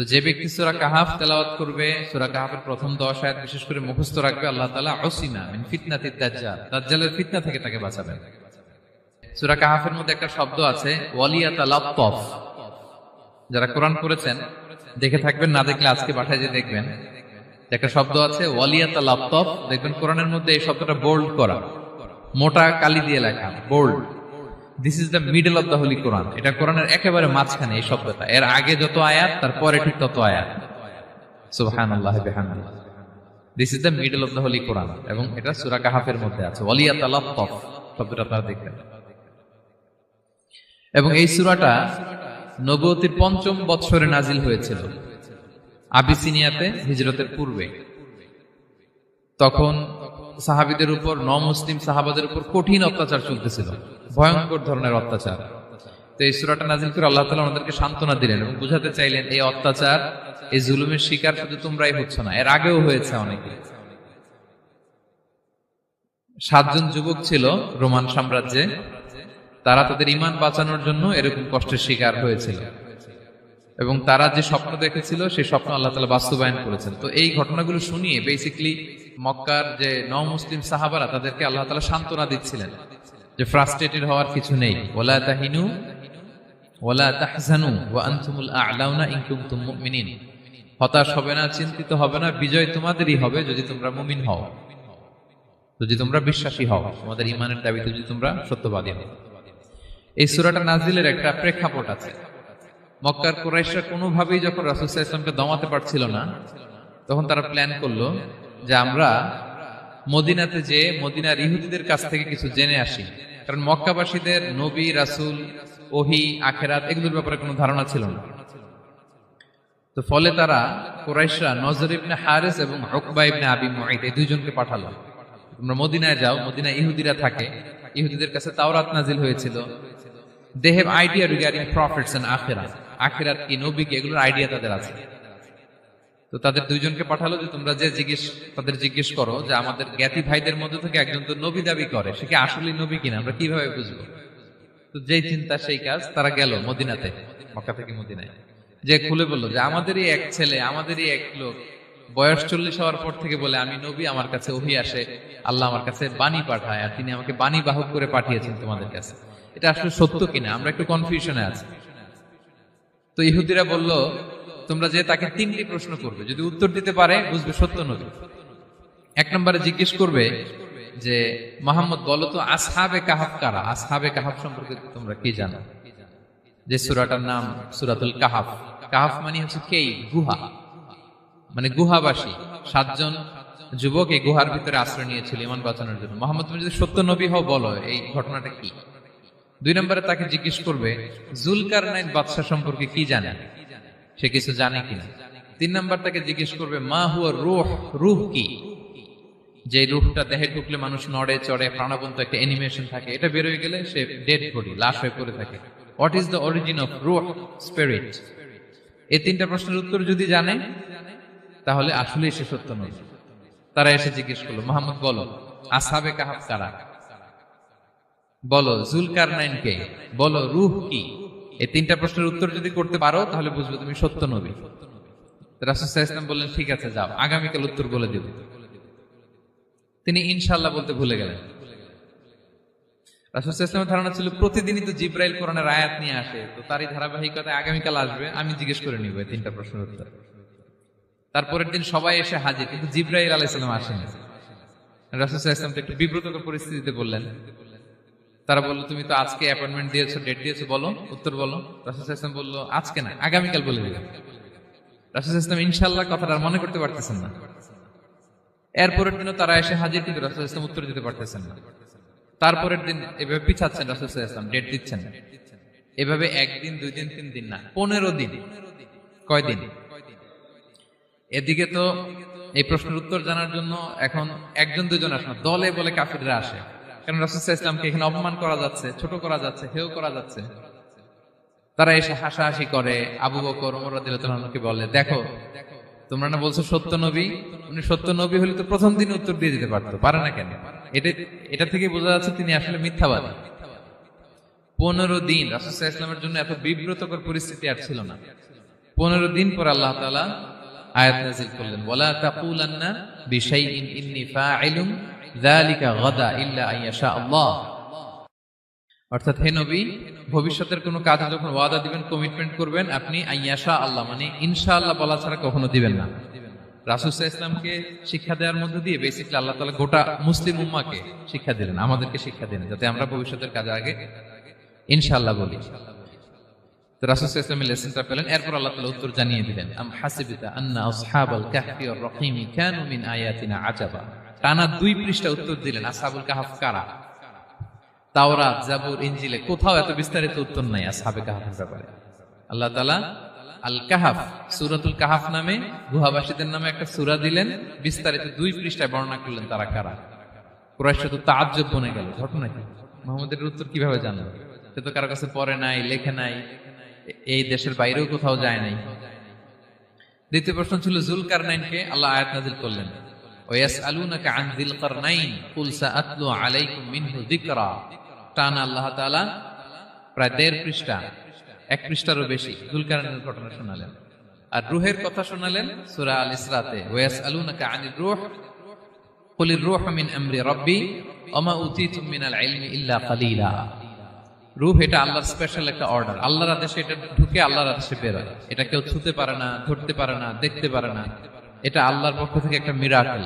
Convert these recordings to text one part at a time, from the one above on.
তো যে ব্যক্তি সুরা কাহাফ তেলাওয়াত করবে, সুরা কাহাফের প্রথম দশ আয়াত বিশেষ করে মুখস্থ রাখবে, আল্লাহ তাআলা অসিনা মিন ফিতনাতিদ দাজ্জাল, দাজ্জালের ফিতনা থেকে তাকে বাঁচাবেন। সুরা কাহাফের মধ্যে একটা শব্দ আছে ওয়ালিয়াতা লাত্তফ যারা কোরআন পড়েছেন, দেখে থাকবেন, না দেখলে আজকে বাসায় যে দেখবেন। একটা শব্দ আছে ওয়ালিয়াতা লাত্তফ দেখবেন কোরআনের মধ্যে এই শব্দটা বোল্ড করা। মোটা কালি দিয়ে লেখা bold this is the middle of the holy Quran এটা কোরআনের একেবারে মাঝখানে এই শব্দটা। এর আগে যত আয়াত, তারপরে ঠিক তত আয়াত। সুবহানাল্লাহ বিহামদিহি this is the middle of the holy Quran এবং এটা সূরা কাহাফের মধ্যে আছে। ওয়ালিয়াতা লাত্তফ শব্দটা আপনারা দেখবেন এবং এই সূরাটা নবতির পঞ্চম বৎসরে নাজিল হয়েছিল। আবিসিনিয়াতে, হিজরতের পূর্বে। তখন সাহাবিদের উপর ন মুসলিম সাহাবাদের উপর কঠিন অত্যাচার চলতেছিল। ভয়ঙ্কর ধরনের অত্যাচার। তো এই সুরাটা নাজিল করে আল্লাহ তালা ওনাদেরকে সান্ত্বনা দিলেন এবং বুঝাতে চাইলেন, এই অত্যাচার, এই জুলুমের শিকার শুধু তোমরাই হচ্ছ না, এর আগেও হয়েছে অনেকে। সাতজন যুবক ছিল রোমান সাম্রাজ্যে, তারা তাদের ইমান বাঁচানোর জন্য এরকম কষ্টের শিকার হয়েছিল। এবং তারা যে স্বপ্ন দেখেছিল, সেই স্বপ্ন আল্লাহ তালা বাস্তবায়ন করেছেন। তো এই ঘটনাগুলো শুনিয়ে বেসিকলি মক্কার যে ন মুসলিম সাহাবারা, তাদেরকে আল্লাহ তালা সান্ত্বনা দিচ্ছিলেন যে ফ্রাস্ট্রেটেড হওয়ার কিছু নেই। ওলা তাহিনু ওলা তাহজানু, ওয়া আনতুমুল আ'লাউনা ইন কুনতুম মুমিনিন। হতাশ হবে না, চিন্তিত হবে না, বিজয় তোমাদেরই হবে যদি তোমরা মুমিন হও। যদি তোমরা বিশ্বাসী হও, তোমাদের ইমানের দাবিতে যদি তোমরা সত্যবাদী হও। এই সুরাটা নাজিলের একটা প্রেক্ষাপট আছে। মক্কার কুরাইশরা কোনোভাবেই যখন রাসূলুল্লাহ ইসলামকে দমাতে পারছিল না, তখন তারা প্ল্যান করল যে আমরা মদিনাতে যে মদিনার ইহুদিদের কাছ থেকে কিছু জেনে আসি। কারণ মক্কাবাসীদের নবী, রাসূল, ওহি, আখেরাত এগুলোর ব্যাপারে কোনো ধারণা ছিল না। তো ফলে তারা কুরাইশরা নজর ইবনে হারিস এবং উকবা ইবনে আবি মুঈদ এই দুইজনকে পাঠালো। তোমরা মদিনায় যাও, মদিনায় ইহুদিরা থাকে। ইহুদিদের কাছে তাওরাত নাজিল হয়েছিল। They have idea regarding prophets and আখেরাত। আখিরাত কি, নবী কি, এগুলোর আইডিয়া তাদের আছে। তো তাদের দুইজনকে পাঠালো যে তোমরা যে জিজ্ঞেস, তাদের জিজ্ঞেস করো যে আমাদের জ্ঞাতি ভাইদের মধ্যে থেকে একজন তো নবী দাবি করে, সে কি আসলে নবী কিনা? আমরা কীভাবে বুঝব? তো যেই চিন্তা, সেই কাজ তারা গেল মদিনাতে, মক্কা থেকে মদিনায়। যে খুলে বলল যে, আমাদেরই এক ছেলে, আমাদেরই এক লোক, বয়স চল্লিশ হওয়ার পর থেকে বলে, আমি নবী, আমার কাছে ওহি আসে, আল্লাহ আমার কাছে বাণী পাঠায়, আর তিনি আমাকে বাণী বাহক করে পাঠিয়েছেন তোমাদের কাছে। এটা আসলে সত্য কিনা? আমরা একটু কনফিউশনে আছি। তো ইহুদিরা বলল তোমরা যে তাকে তিনটি প্রশ্ন করবে, যদি উত্তর দিতে পারে, বুঝবে সত্য নবী। এক নম্বরে জিজ্ঞেস করবে যে, মোহাম্মদ, বলো তো, আসহাবে কাহাব কারা? আসহাবে কাহাব সম্পর্কে তোমরা কি জানো? যে সুরাটার নাম সুরাতুল কাহাফ। কাহাফ মানে হচ্ছে কেই গুহা। মানে গুহাবাসী। সাতজন যুবক এই গুহার ভিতরে আশ্রয় নিয়েছিল ইমান বাঁচানোর জন্য। মোহাম্মদ, তুমি যদি সত্য নবী হও, বলো, এই ঘটনাটা কি? দুই নম্বরে তাকে জিজ্ঞেস করবে জুলকার নাইন বাদশাহ সম্পর্কে কি জানে সে কিছু জানে কিনা। তিন নম্বর তাকে জিজ্ঞেস করবে, মা হুয়া রুহ রুহ কি? যে রুহটা দেহে ঢুকলে মানুষ নড়ে, চড়ে, প্রাণবন্ত একটা অ্যানিমেশন থাকে। এটা বেরোয় গেলে সে ডেড বডি লাশ হয়ে পড়ে থাকে। What is the origin of রুহ স্পিরিট এই তিনটা প্রশ্নের উত্তর যদি জানে, তাহলে আসলেই সে সত্য নয়। তারা এসে জিজ্ঞেস করল, মোহাম্মদ, বলো, আসাবে কাহাব কারা? বলো জুলকার নাইন কে বলো, রুহ কি? এই তিনটা প্রশ্নের উত্তর যদি করতে পারো, তাহলে বুঝবে তুমি সত্য নবী। রাসুসাহ বললেন, ঠিক আছে, যাও, আগামীকাল উত্তর বলে দেব। তিনি ইনশাল্লাহ বলতে ভুলে গেলেন। ধারণা ছিল, প্রতিদিনই তো জিব্রাইল কোরআনের আয়াত নিয়ে আসে, তো তারই ধারাবাহিকতায় আগামীকাল আসবে, আমি জিজ্ঞেস করে নিব এই তিনটা প্রশ্নের উত্তর। তারপরের দিন সবাই এসে হাজির, কিন্তু জিব্রাইল আলাইসালাম আসেনি। রাসুসাহ একটু বিব্রতকর পরিস্থিতিতে বললেন তারা বলল, তুমি তো আজকে অ্যাপয়েন্টমেন্ট দিয়েছ ডেট দিয়েছ, বলো, উত্তর বলো। রাসুল ইসলাম বলল, আজকে না, আগামীকাল বলে দিবে রাসুল ইসলাম ইনশাল্লাহ কথাটা মনে করতে পারতেছেন না। এরপরের দিনও তারা এসে হাজির, কিন্তু রাসুল ইসলাম উত্তর দিতে পারতেছেন না। তারপরের দিন এভাবে পিছাচ্ছেন রাসুল ইসলাম ডেট দিচ্ছেন। এভাবে একদিন দুই দিন তিন দিন না, পনেরো দিন। কয়দিন এদিকে তো এই প্রশ্নের উত্তর জানার জন্য এখন একজন, দুজন আসে না, দলে বলে কাফিররা আসে। কারণ ইসলামকে এখানে অপমান করা যাচ্ছে, ছোট করা যাচ্ছে করা যাচ্ছে। তারা এসে হাসাহাসি করে, আবু বকর বলে, দেখো, তোমরা না বলছো সত্য নবী? উনি, সত্য নবী হলে তো প্রথম দিন উত্তর দিয়ে দিতে পারতো, পারে না কেন? এটা এটা থেকে বোঝা যাচ্ছে তিনি আসলে মিথ্যাবাদী। পনেরো দিন রাসুসাহ ইসলামের জন্য এত বিব্রতকর পরিস্থিতি আর ছিল না। পনেরো দিন পর আল্লাহ তালা আয়াত নাজিল করলেন, ওয়ালা তাকুলান্না বিশাইইন ইন্নী আল্লাহ অর্থাৎ হে নবী, ভবিষ্যতের কোনো যখন ওয়াদা দিবেন কমিটমেন্ট করবেন, আপনি আইয়াশা আল্লাহ মানে ইনশাআল্লাহ বলা ছাড়া কখনো দিবেন না। রাসুসাহ ইসলামকে শিক্ষা দেওয়ার দিয়ে বেসিকলি আল্লাহ তালা গোটা মুসলিম উম্মাকে শিক্ষা দিলেন, আমাদেরকে শিক্ষা দিলেন, যাতে আমরা ভবিষ্যতের কাজে আগে ইনশাআল্লাহ বলি। পেলেন, এরপর আল্লাহ উত্তর জানিয়ে দিলেন টানা দুই পৃষ্ঠা উত্তর দিলেন আসহাবুল কাহফ কারা? তাওরাত, জাবুর, ইনজিলে, কোথাও এত বিস্তারিত উত্তর নাই আসহাবে কাহফের ব্যাপারে। আল্লাহ তাআলা আল কাহাফ সূরাতুল কাহাফ নামে, গুহাবাসীদের নামে একটা সূরা দিলেন, বিস্তারিত দুই পৃষ্ঠায় বর্ণনা করলেন তারা কারা। তো তাজ্জব বনে গেল, ঘটনা কি? মোহাম্মদের উত্তর কীভাবে জানলো? সে তো কারও কাছে পড়ে নাই, লেখে নাই, এই দেশের বাইরেও কোথাও যায় নাই। দ্বিতীয় প্রশ্ন ছিল জুলকার নাইনকে আল্লাহ আয়াত নাজিল করলেন। ওয়াসআলুনাকা আন যিল কারনাইন কুল সাআতলু আলাইকুম মিনহু যিকরা টান আল্লাহ তাআলা প্রায় দেড় পৃষ্ঠা, এক পৃষ্ঠারও বেশি জুলকারনাইনের ঘটনা শোনালেন। আর রুহের কথা শোনালেন সূরা আল ইসরাতে, ওয়াসআলুনাকা আনির রূহ কুলির রূহ মিন আমরি রাব্বি, ওমা উতিতুম মিনাল ইলমি ইল্লা কালিলা। রূহ এটা আল্লাহর স্পেশাল একটা অর্ডার আল্লাহর আদেশে এটা ঢুকে আল্লাহর আদেশে বেরোয়। এটা কেউ ছুতে পারে না, ধরতে পারে না, দেখতে পারে না। এটা আল্লাহর পক্ষ থেকে একটা মিরাকেল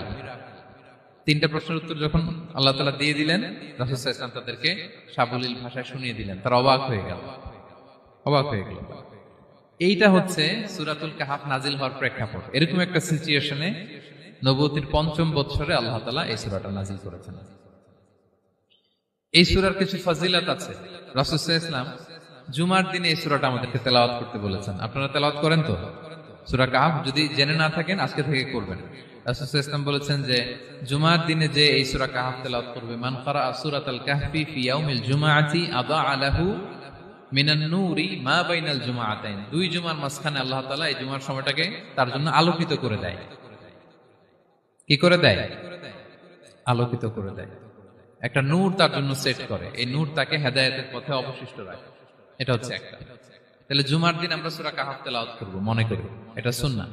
তিনটা প্রশ্নের উত্তর যখন আল্লাহ তালা দিয়ে দিলেন রাসুসাহ ইসলাম তাদেরকে সাবলীল ভাষায় শুনিয়ে দিলেন। তারা অবাক হয়ে গেল। অবাক হয়ে গেল। এইটা হচ্ছে সুরাতুল কাহাফ নাজিল হওয়ার প্রেক্ষাপট। এরকম একটা সিচুয়েশনে নবতির পঞ্চম বৎসরে আল্লাহ তালা এই সুরাটা নাজিল করেছেন। এই সুরার কিছু ফজিলাত আছে। রাসুসাহ ইসলাম জুমার দিনে এই সুরাটা আমাদেরকে তেলাওয়াত করতে বলেছেন। আপনারা তেলাওয়াত করেন তো? সুরা কাহাফ যদি জেনে না থাকেন, আজকে থেকে করবেন। ইসলাম বলেছেন যে, জুমার দিনে যে এই সুরা কাহাফ তেলাওয়াত করবে, মান কারা সুরাত আল কাহফি ফি ইয়াউমিল জুমাআতি আদা আলাহু মিনান নূরি মা বাইনাল জুমাআতাইন। দুই জুমার মাঝখানে আল্লাহ তাআলা এই জুমার সময়টাকে তার জন্য আলোকিত করে দেয়। কি করে দেয়? আলোকিত করে দেয়। একটা নূর তার জন্য সেট করে। এই নূর তাকে হেদায়েতের পথে অবশিষ্ট রাখে। এটা হচ্ছে একটা। তাহলে জুমার দিন আমরা সুরা কাহাফ তেলাওয়াত করব, মনে করি। এটা সুন্নাহ।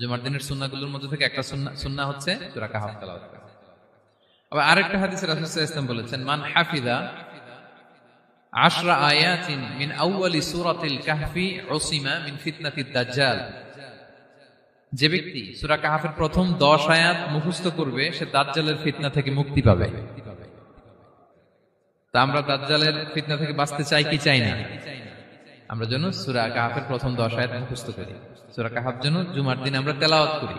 জুমার দিনের সুন্নাহগুলোর মধ্যে থেকে একটা সুন্নাহ হচ্ছে কাহাফ তেলাওয়াত আবার আরেকটা হাদিসে বলেছেন, মান আশরা আয়াতিন মিন আউয়ালি সূরাতিল কাহফি উসিমা মিন ফিতনাতিদ দাজ্জাল। যে ব্যক্তি সূরা কাহাফের প্রথম 10 আয়াত মুখস্থ করবে, সে দাজ্জালের ফিতনা থেকে মুক্তি পাবে। তা আমরা দাজ্জালের ফিতনা থেকে বাঁচতে চাই কি চাই না? আমরা যেন সূরা কাহাফের প্রথম 10 আয়াত মুখস্থ করি। সূরা কাহাফ যেন জুমার দিন আমরা তেলাওয়াত করি।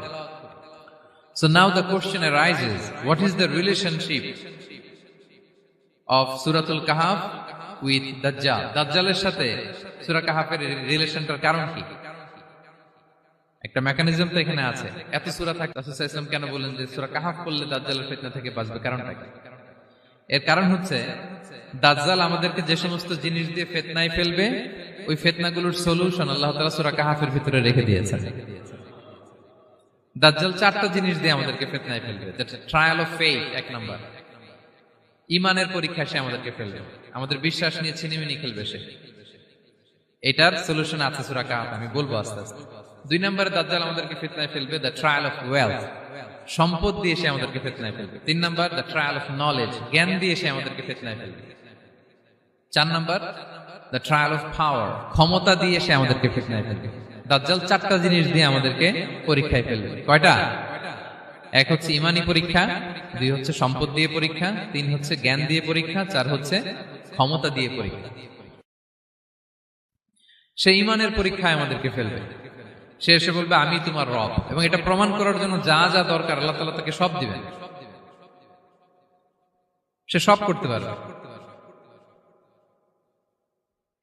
So now the question arises, what is the relationship of Suratul Kahf with Dajjal? দাজ্জালের সাথে সূরা কাহাফের রিলেশনটার কারণ কি? একটা মেকানিজম তো এখানে আছে। এত সূরা থাকে রাসূল কেন বলেন যে সূরা কাহাফ পড়লে দাজ্জালের ফিতনা থেকে বাঁচবে কারণটা এর কারণ হচ্ছে দাজ্জাল আমাদেরকে যে সমস্ত জিনিস দিয়ে ফেতনায় ফেলবে, ওই ফেতনাগুলোর সলিউশন আল্লাহ তাআলা সূরা কাহাফের ভিতরে রেখে দিয়েছেন। দাজ্জাল চারটা জিনিস দিয়ে আমাদেরকে ফেতনায় ফেলবে ট্রায়াল অফ ফেইথ এক নাম্বার। ইমানের পরীক্ষা সে আমাদেরকে ফেলবে, আমাদের বিশ্বাস নিয়ে ছিনিমিনি খেলবে সে। এটার সলিউশন আছে সূরা কাহাফ, আমি বলব আস্তে আস্তে। দুই নম্বরে দাজ্জাল আমাদেরকে ফিতনায় ফেলবে, দ্য ট্রায়াল অফ ওয়েলথ সম্পদ দিয়ে সে আমাদেরকে ফিতনায় ফেলবে। তিন নম্বর, দ্য ট্রায়াল অফ নলেজ জ্ঞান দিয়ে সে আমাদেরকে ফিতনায় ফেলবে। চার নম্বর দ্য ট্রায়াল অফ পাওয়ার ক্ষমতা দিয়ে সে আমাদেরকে ফিতনায় ফেলবে। দাজ্জাল চারটা জিনিস দিয়ে আমাদেরকে পরীক্ষায় ফেলবে। কয়টা? এক হচ্ছে ইমানি পরীক্ষা, দুই হচ্ছে সম্পদ দিয়ে পরীক্ষা, তিন হচ্ছে জ্ঞান দিয়ে পরীক্ষা, চার হচ্ছে ক্ষমতা দিয়ে পরীক্ষা। সে ইমানের পরীক্ষায় আমাদেরকে ফেলবে। সে এসে বলবে, আমি তোমার রব। এবং এটা প্রমাণ করার জন্য যা যা দরকার, আল্লাহ তালা তাকে সব দিবেন। সে সব করতে পারবে।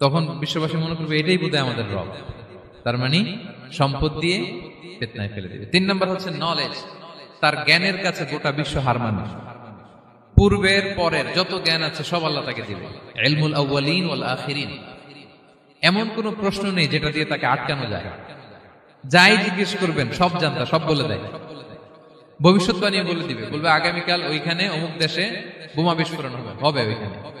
তখন বিশ্ববাসী মনে করবে এটাই বোধহয় আমাদের রব। তার মানে সম্পদ দিয়ে ফেতনায় ফেলে দেবে। তিন নম্বর হচ্ছে নলেজ তার জ্ঞানের কাছে গোটা বিশ্ব হার মানে। পূর্বের পরের যত জ্ঞান আছে, সব আল্লাহ তাকে দিবে। এলমুল আউ্বালিন ওয়াল আখিরিন। এমন কোন প্রশ্ন নেই যেটা দিয়ে তাকে আটকানো যায়। যাই জিজ্ঞেস করবেন, সব জানতা, সব বলে দেয়। ভবিষ্যৎবাণী বলে দিবে। বলবে, আগামীকাল ওইখানে অমুক দেশে বোমা বিস্ফোরণ হবে। হবে ওইখানে।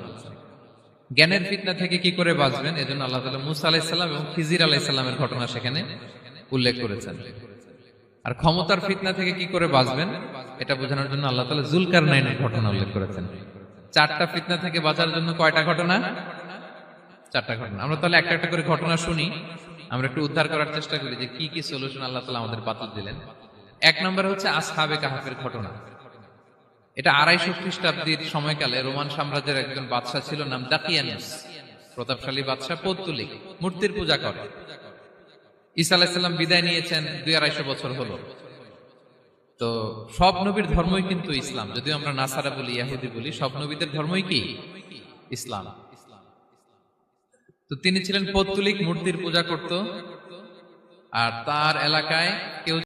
জ্ঞানের ফিতনা থেকে কি করে বাঁচবেন? এজন্য আল্লাহ তাআলা মুসা আলাইসাল্লাম এবং খিজির আলাইসাল্লামের ঘটনা সেখানে উল্লেখ করেছেন। আর ক্ষমতার ফিতনা থেকে কি করে বাঁচবেন? এটা বোঝানোর জন্য আল্লাহ তাআলা জুলকার নাইনের ঘটনা উল্লেখ করেছেন। চারটা ফিতনা থেকে বাঁচার জন্য কয়টা ঘটনা? চারটা ঘটনা। আমরা তাহলে একটা একটা করে ঘটনা শুনি। আমরা একটু উদ্ধার করার চেষ্টা করি যে কি কি সলিউশন আল্লাহ তাআলা আমাদের বাতিল দিলেন। এক নম্বর হচ্ছে আসহাবে কাহাফের ঘটনা। এটা আড়াইশো খ্রিস্টাব্দীর সময়কালে রোমান সাম্রাজ্যের একজন বাদশাহ ছিল নাম দাকিয়ানুস প্রতাপশালী বাদশাহ পৌত্তলিক, মূর্তির পূজা করে। ঈসা আলাহিসাল্লাম বিদায় নিয়েছেন দুই আড়াইশো বছর হলো। তো সব নবীর ধর্মই কিন্তু ইসলাম। যদিও আমরা নাসারা বলি, ইয়াহুদি বলি, সব নবীদের ধর্মই কি? ইসলাম। তো তিনি ছিলেন পৌত্তলিক, মূর্তির পূজা করত। আর তার এলাকায় কেউ